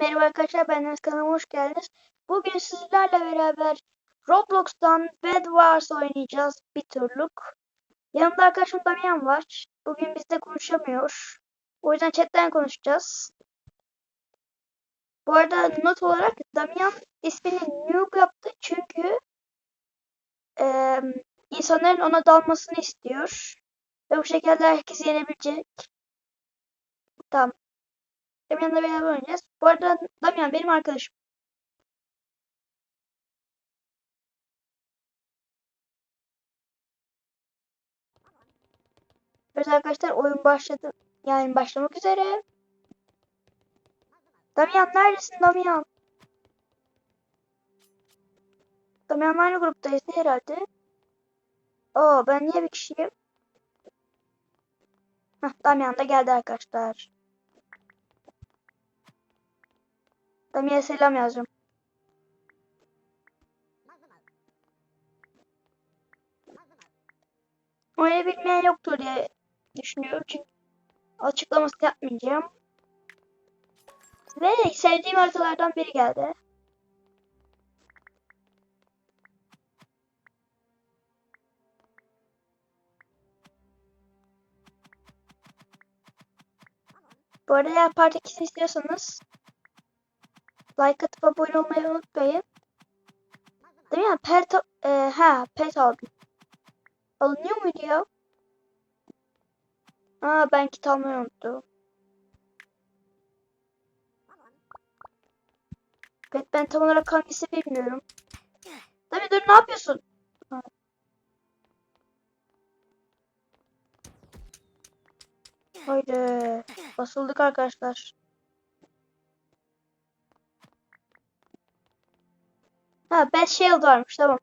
Merhaba arkadaşlar ben kanalıma hoş geldiniz. Bugün sizlerle beraber Roblox'tan Bed Wars oynayacağız bir turluk. Yanımda arkadaşım Damian var. Bugün bizle konuşamıyor. O yüzden chatten konuşacağız. Bu arada not olarak Damian ismini Noob yaptı çünkü eee, insanların ona dalmasını istiyor. Ve bu şekilde herkes yenebilecek. Tamam. Damian'la beraber oynayacağız. Bu arada Damian benim arkadaşım. Evet arkadaşlar oyun başladı. Yani başlamak üzere. Damian neredesin Damian? Damian aynı gruptayız herhalde. Oo ben niye bir kişiyim? Heh, Damian da geldi arkadaşlar. Damian'a selam yazıyorum. Öyle bilmeyen yoktur diye düşünüyorum çünkü açıklaması yapmayacağım. Ve sevdiğim haritalardan biri geldi. Bu arada eğer part 2'sini istiyorsanız like atıp abone olmayı unutmayın. Değil mi? Pet, e, ha, pet aldım. Alınıyor muydu ya? Aa ben kit almayı unuttum. Evet ben tam olarak hangisi bilmiyorum. Tabii dur ne yapıyorsun? Ha. Haydi. Basıldık arkadaşlar. Ha Bad Shield varmış tamam.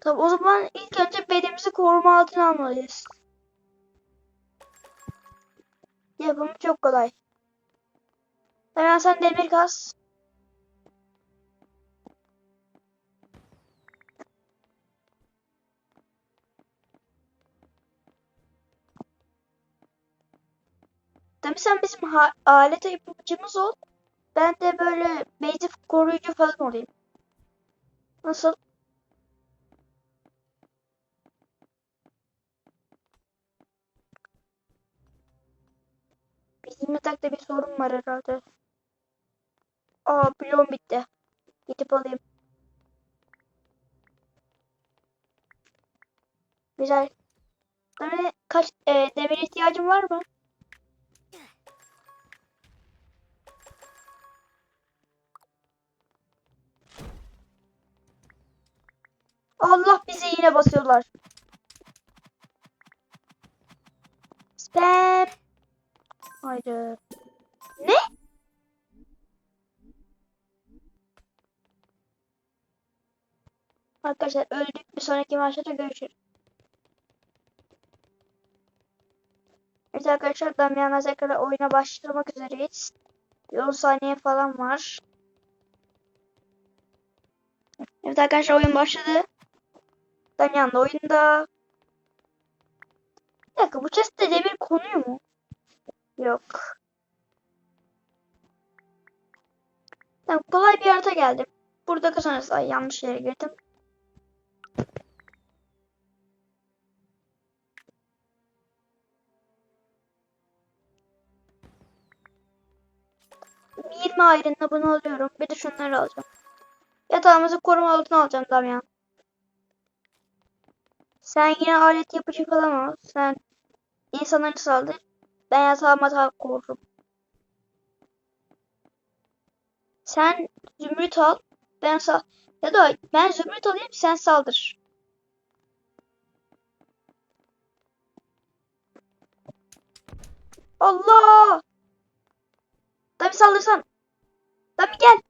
Tamam o zaman ilk önce bedimizi koruma altına almalıyız. Yapımı çok kolay. Hemen sen demir kas. Tabii sen bizim alet yapımcımız ol. Ben de böyle basic koruyucu falan olayım. Nasıl? Bizim yatakta bir sorun var herhalde. Aa bloğum bitti. Gidip alayım. Güzel. Demir, kaç e, demir ihtiyacın var mı? Allah bize yine basıyorlar. Spam. Haydi. Ne? Arkadaşlar öldük. Bir sonraki maçta görüşürüz. Evet arkadaşlar Damian'la tekrar oyuna başlamak üzereyiz. Bir 10 saniye falan var. Evet arkadaşlar oyun başladı. Damian da oyunda. Bir dakika bu chest'te demir konuyor mu? Yok. Tamam kolay bir harita geldi. Burada kazanırız. Ay yanlış yere girdim. Yirmi ayrında bunu alıyorum. Bir de şunları alacağım. Yatağımızı koruma altına alacağım Damian. Sen yine alet yapıcı falan ol. Sen insanları saldır. Ben yatağıma daha korurum. Sen zümrüt al. Ben sal ya da ben zümrüt alayım sen saldır. Allah! Tabi saldırsan. Tabi gel.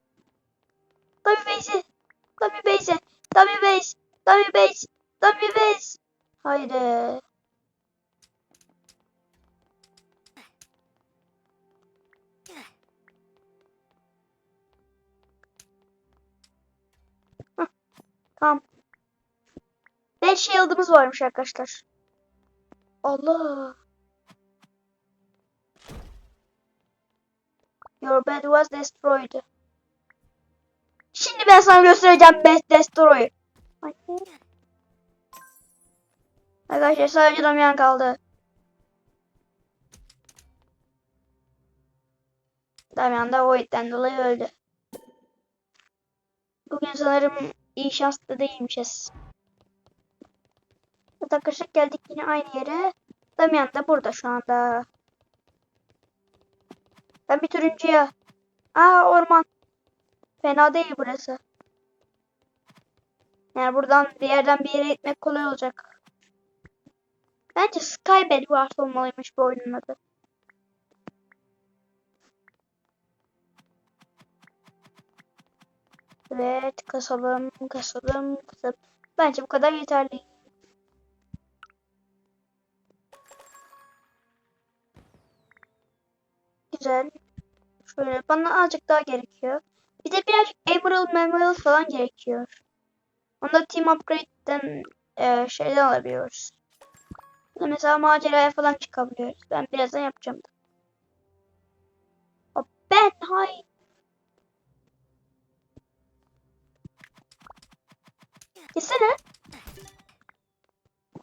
Tabi beyze. Tabi beyze. Tabi beyze. Tabi beyze. Tabi beyze. Haydi. Hah, Tamam. 5 shield'ımız varmış arkadaşlar. Allah. Your bed was destroyed. Şimdi ben sana göstereceğim bed destroy. Anne. Arkadaşlar sadece Damian kaldı. Damian da Void'den dolayı öldü. Bugün sanırım iyi şanslı değilmişiz. Arkadaşlar geldik yine aynı yere. Damian da burada şu anda. Ben bir turuncuya. Aa orman. Fena değil burası. Yani buradan bir yerden bir yere gitmek kolay olacak. Bence Skybed Wars olmalıymış bu oyunun adı. Evet kasalım kasalım kasalım. Bence bu kadar yeterli. Güzel. Şöyle bana azıcık daha gerekiyor. Bir de birazcık Emerald Memerald falan gerekiyor. Onu da Team Upgrade'den e, şeyden alabiliyoruz. Mesela maceraya falan çıkabiliyoruz. Ben birazdan yapacağım. Hop, Ben hay. Gitsene.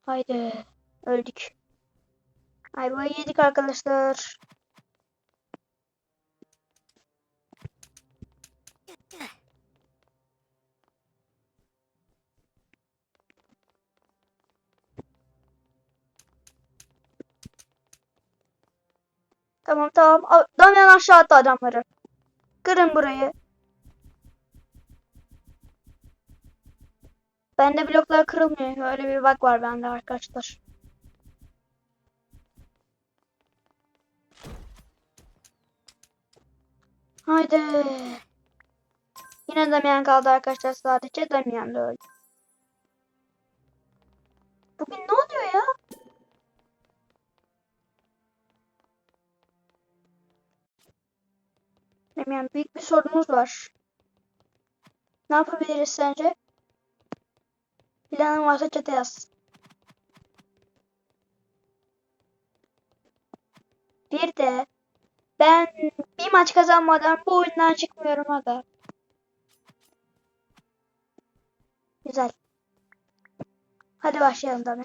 Haydi. Öldük. Ayvayı yedik arkadaşlar. Tamam tamam. Damian aşağı attı adamları. Kırın burayı. Bende bloklar kırılmıyor. Öyle bir bug var bende arkadaşlar. Haydi. Yine Damian kaldı arkadaşlar sadece. Damian da öldü. Bugün ne Damian büyük bir sorunumuz var. Ne yapabiliriz sence? Planın varsa çete yaz. Bir de ben bir maç kazanmadan bu oyundan çıkmıyorum aga. Güzel. Hadi başlayalım Dami.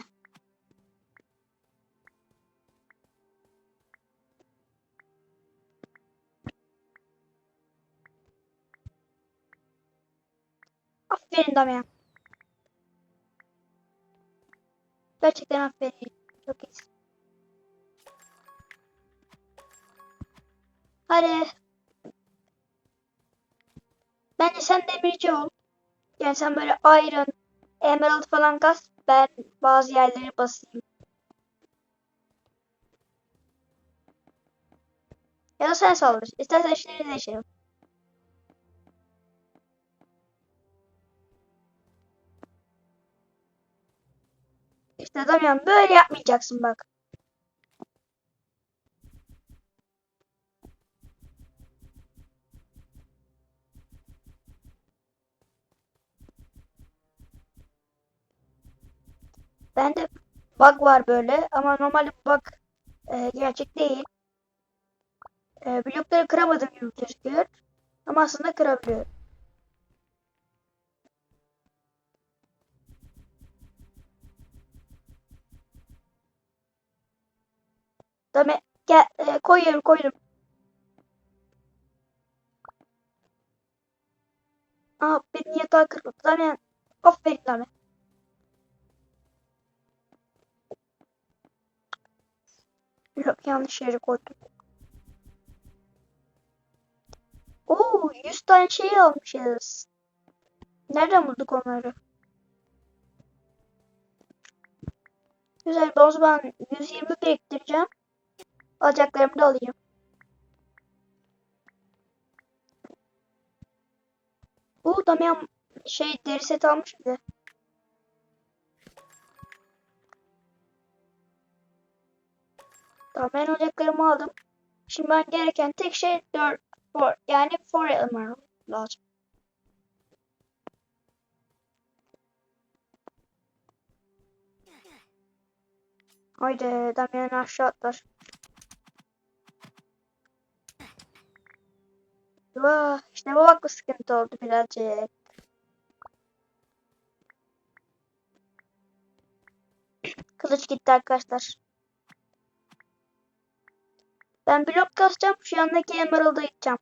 Aferin Damian. Gerçekten aferin. Çok iyisin. Hadi. Bence sen demirci ol. Yani sen böyle iron, emerald falan kas. Ben bazı yerleri basayım. Ya da sen saldır. İstersen işleri değişelim. İşte Damian böyle yapmayacaksın bak. Bende bug var böyle ama normal bug e, gerçek değil. E, blokları kıramadım gibi gözüküyor. Ama aslında kırabiliyorum. Dame gel e, koyuyorum koyuyorum. Aa benim yatağı kırıldı. Dame aferin Dame. Yok yanlış yere koydum. Oo 100 tane şey almışız. Nereden bulduk onları? Güzel. O zaman 120 biriktireceğim. Alacaklarımı da alayım. Oo Damian şey deri set almış bir de. Tamam ben alacaklarımı aldım. Şimdi ben gereken tek şey 4 for, yani 4 element lazım. Haydi Damian aşağı atlar. Vah, işte bu bak bu sıkıntı oldu birazcık. Kılıç gitti arkadaşlar. Ben blok kasacağım. Şu yandaki Emerald'a gideceğim.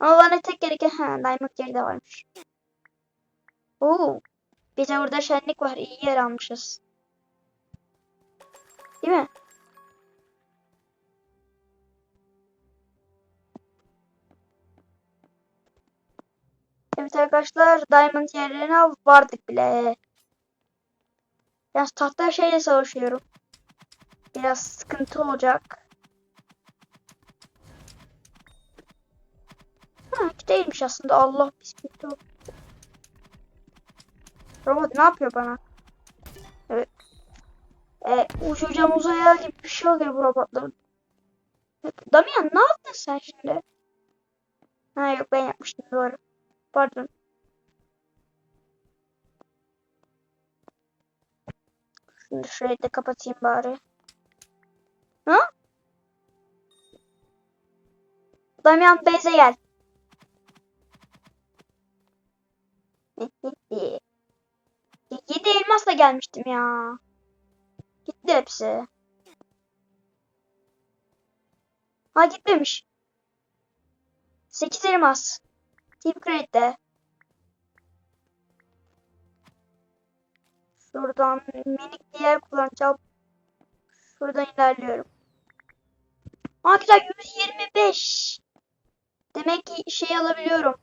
Ama bana tek gereken ha, Diamond yeri de varmış. Oo, bize burada şenlik var. İyi yer almışız. Değil mi? Evet arkadaşlar Diamond yerlerine vardık bile. Biraz tahta şeyle savaşıyorum. Biraz sıkıntı olacak. Ha değilmiş aslında. Allah bismillah. Robot ne yapıyor bana? Evet. E, uçacağım uzaya gibi bir şey oluyor bu robotların. Damian ne yaptın sen şimdi? Ha yok ben yapmıştım doğru. Pardon. Şimdi şurayı da kapatayım bari. Ha? Damian Beyze gel. Yedi elmasla gelmiştim ya. Gitti hepsi. Ha gitmemiş. Sekiz elmas. Team Crate'de. Şuradan minik diğer kullanacağım. Şuradan ilerliyorum. Güzel 125. Demek ki şey alabiliyorum.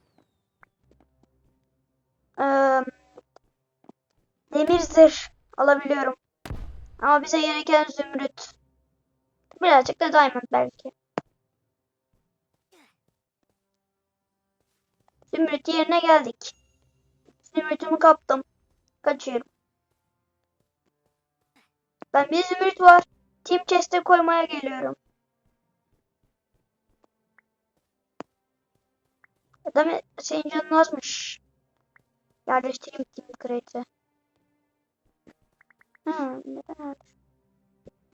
Ee, demir zırh alabiliyorum. Ama bize gereken zümrüt. Birazcık da diamond belki. Zümrüt yerine geldik. Zümrütümü kaptım. Kaçıyorum. Ben bir zümrüt var. Team chest'e koymaya geliyorum. Adam senin canın azmış. Yerleştireyim Team Crate'e. Ha?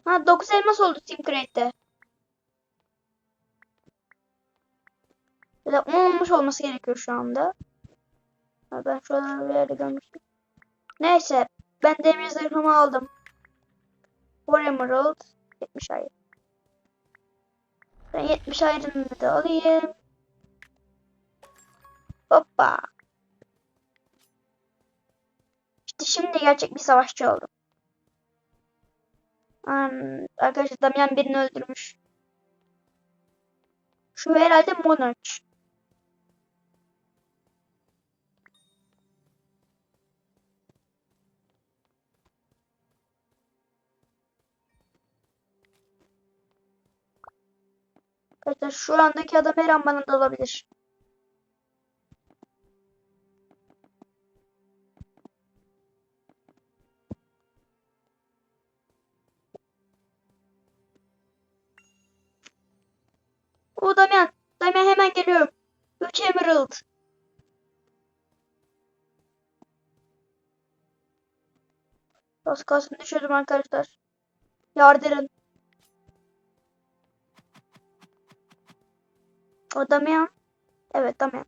Ha 9 elmas oldu Team Crate'de. Ya da 10 olmuş olması gerekiyor şu anda. Ha, ben şuraları bir yerde görmüştüm. Neyse. Ben demir zırhımı aldım. War Emerald. 70 ayır. Ben 70 ayrını da alayım. Hoppa. İşte şimdi gerçek bir savaşçı oldum. Hmm, arkadaşlar Damian birini öldürmüş. Şu herhalde Monarch. Arkadaşlar şu andaki adam her an bana dalabilir. O Damian. Damian hemen geliyorum. 3 Emerald. Az kalsın düşürdüm arkadaşlar. Yardırın. O Damian. Evet Damian.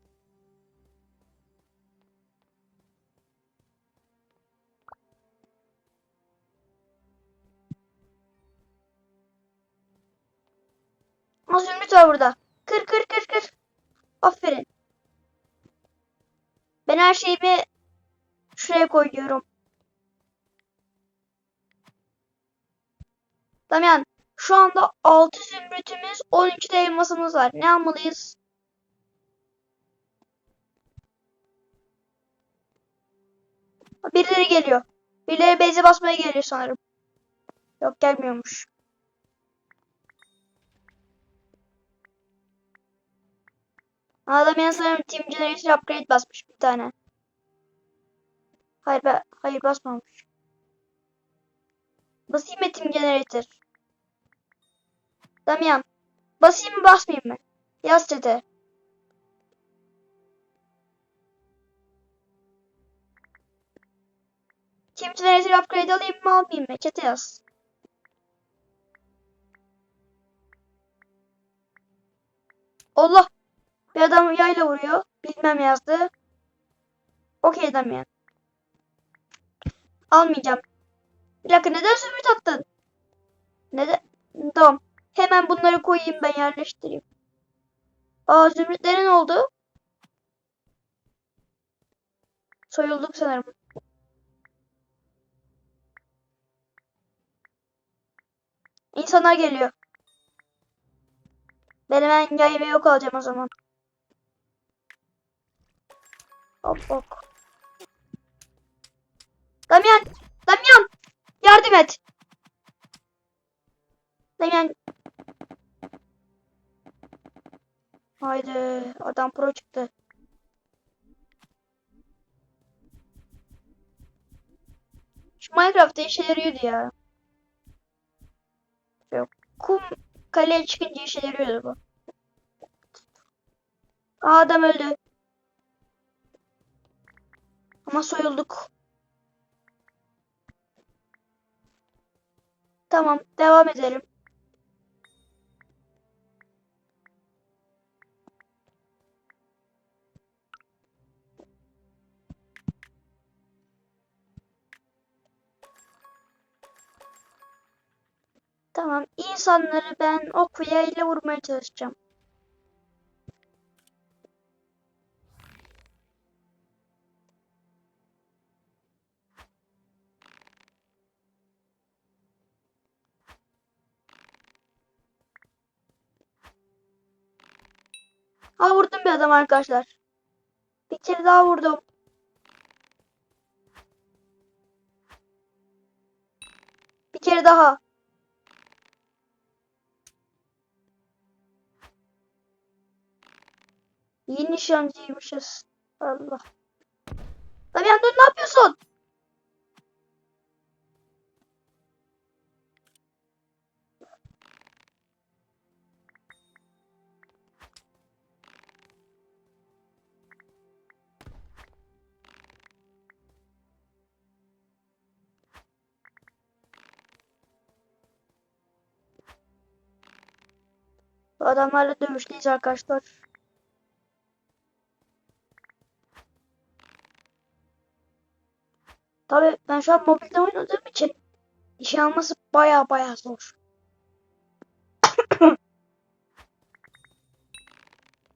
Az zümrüt var burada. Kır kır kır kır. Aferin. Ben her şeyimi şuraya koyuyorum. Damian şu anda 6 zümrütümüz 13 de elmasımız var. Ne almalıyız? Birileri geliyor. Birileri beze basmaya geliyor sanırım. Yok gelmiyormuş. Adam en sanırım Team Generator Upgrade basmış bir tane. Hayır be, hayır basmamış. Basayım mı Team Generator? Damian. Basayım mı basmayayım mı? Yaz chat'e. Team Generator Upgrade alayım mı almayayım mı? Chat'e yaz. Allah. Bir adam yayla vuruyor. Bilmem yazdı. Okey Damian. Almayacağım. Bir dakika neden zümrüt attın? Neden? Tamam. Hemen bunları koyayım ben yerleştireyim. Aa zümrütlerin oldu. Soyulduk sanırım. İnsanlar geliyor. Ben hemen yay ve yok alacağım o zaman. Hop hop. Damian! Damian! Yardım et! Damian! Haydi adam pro çıktı. Şu Minecraft'ta işe yarıyordu ya. Yok. Kum kaleye çıkınca işe yarıyordu bu. Aa, adam öldü. Ama soyulduk. Tamam, devam edelim. Tamam, insanları ben ve yayla vurmaya çalışacağım. Ha vurdum bir adam arkadaşlar. Bir kere daha vurdum. Bir kere daha. İyi nişancıymışız. Allah. Damian dur ne yapıyorsun? Adamlarla dövüşteyiz arkadaşlar. Ben şu an mobilde oynadığım için işe alması baya baya zor.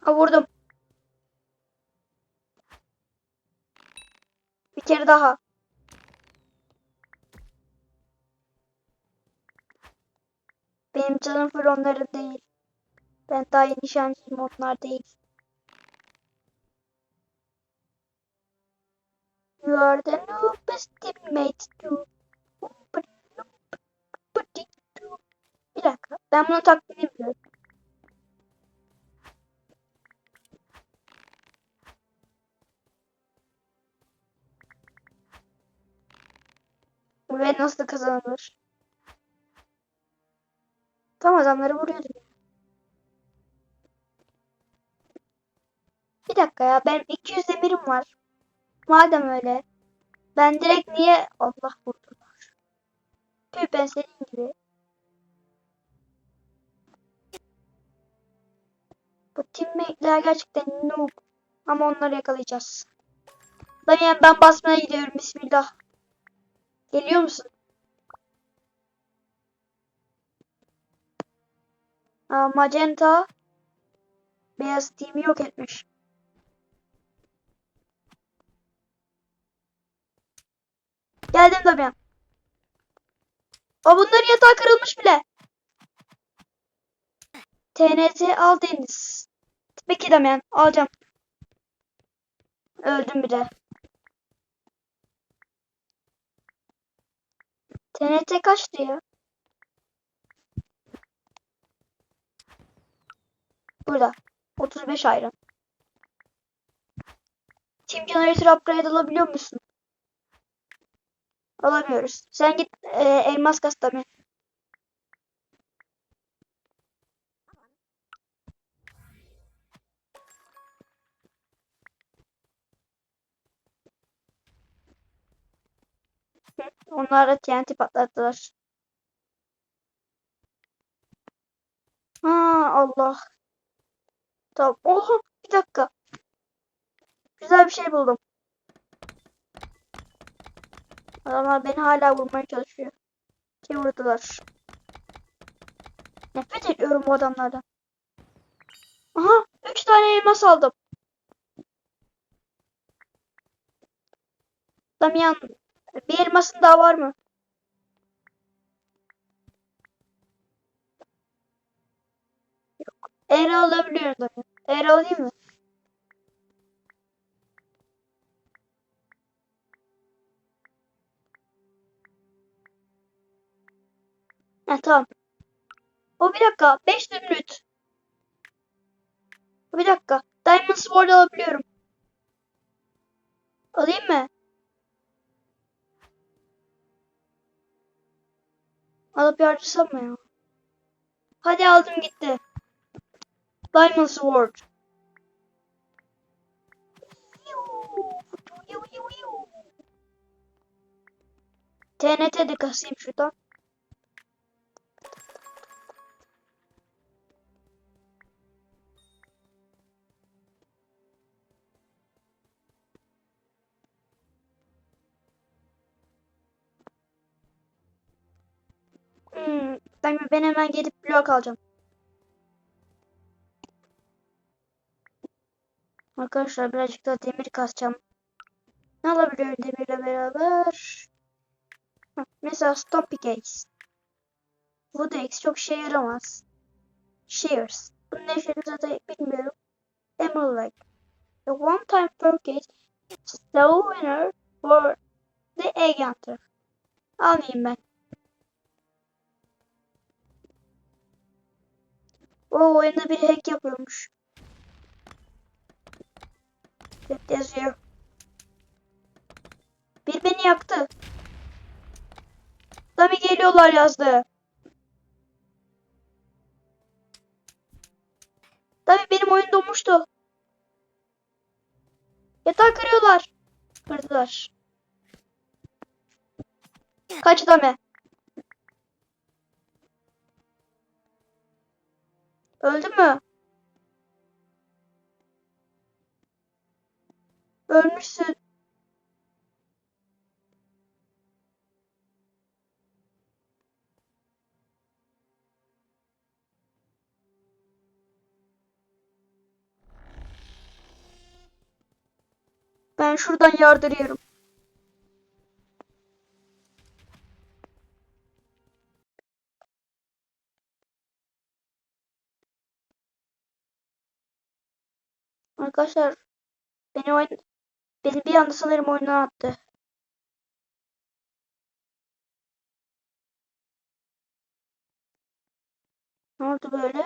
ha vurdum. Bir kere daha. Benim canım full onların değil. Ben daha yeni nişancıyım onlar değil. You are the noobest teammate to Bir dakika. Ben bunu taktiğini biliyorum. Ve nasıl kazanılır? Tam adamları vuruyordum. Bir dakika ya ben 200 demirim var. Madem öyle. Ben direkt niye Allah vurdular. Tüh ben senin gibi. Bu teammate'ler gerçekten noob. Ama onları yakalayacağız. Damian ben basmaya gidiyorum. Bismillah. Geliyor musun? Aa, Magenta beyaz team'i yok etmiş. Geldim Damian. O bunların yatağı kırılmış bile. TNT al Deniz. Peki Damian alacağım. Öldüm bir de. TNT kaçtı ya? Burada. 35 ayran. Team Generator upgrade alabiliyor musun? Alamıyoruz. Sen git e, elmas kas tabi. Onlar da TNT patlattılar. Ha Allah. Tamam. Oha. Bir dakika. Güzel bir şey buldum. Adamlar beni hala vurmaya çalışıyor. Ki vurdular. Nefret ediyorum bu adamlardan. Aha! Üç tane elmas aldım. Damian bir elmasın daha var mı? Yok. Eğer alabiliyorum Damian. Eğer alayım mı? Ha tamam. O bir dakika. 5 zümrüt. Bir dakika. Diamond Sword alabiliyorum. Alayım mı? Alıp harcasam mı ya? Hadi aldım gitti. Diamond Sword. TNT de kasayım şuradan. Hmm, ben, hemen gidip blok alacağım. Arkadaşlar birazcık daha demir kasacağım. Ne alabiliyorum demirle beraber? Mesela stone pickaxe. Wood axe çok işe yaramaz. Shears. Bunun ne işe yaradığını bilmiyorum. Emerald like. The one time purchase the winner for the egg hunter. Almayayım ben. O oyunda bir hack yapıyormuş. Evet yazıyor. Bir beni yaktı. Dami geliyorlar yazdı. Dami benim oyun donmuştu. Yatağı kırıyorlar. Kırdılar. Kaç Dami. Öldü mü? Ölmüşsün. Ben şuradan yardırıyorum. Arkadaşlar beni oyun beni bir anda sanırım oyundan attı. Ne oldu böyle?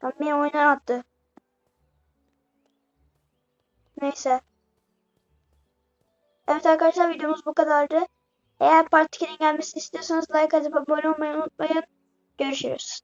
Tam beni oyundan attı. Neyse. Evet arkadaşlar videomuz bu kadardı. Eğer Part 2'nin gelmesini istiyorsanız like atıp abone olmayı unutmayın. Görüşürüz.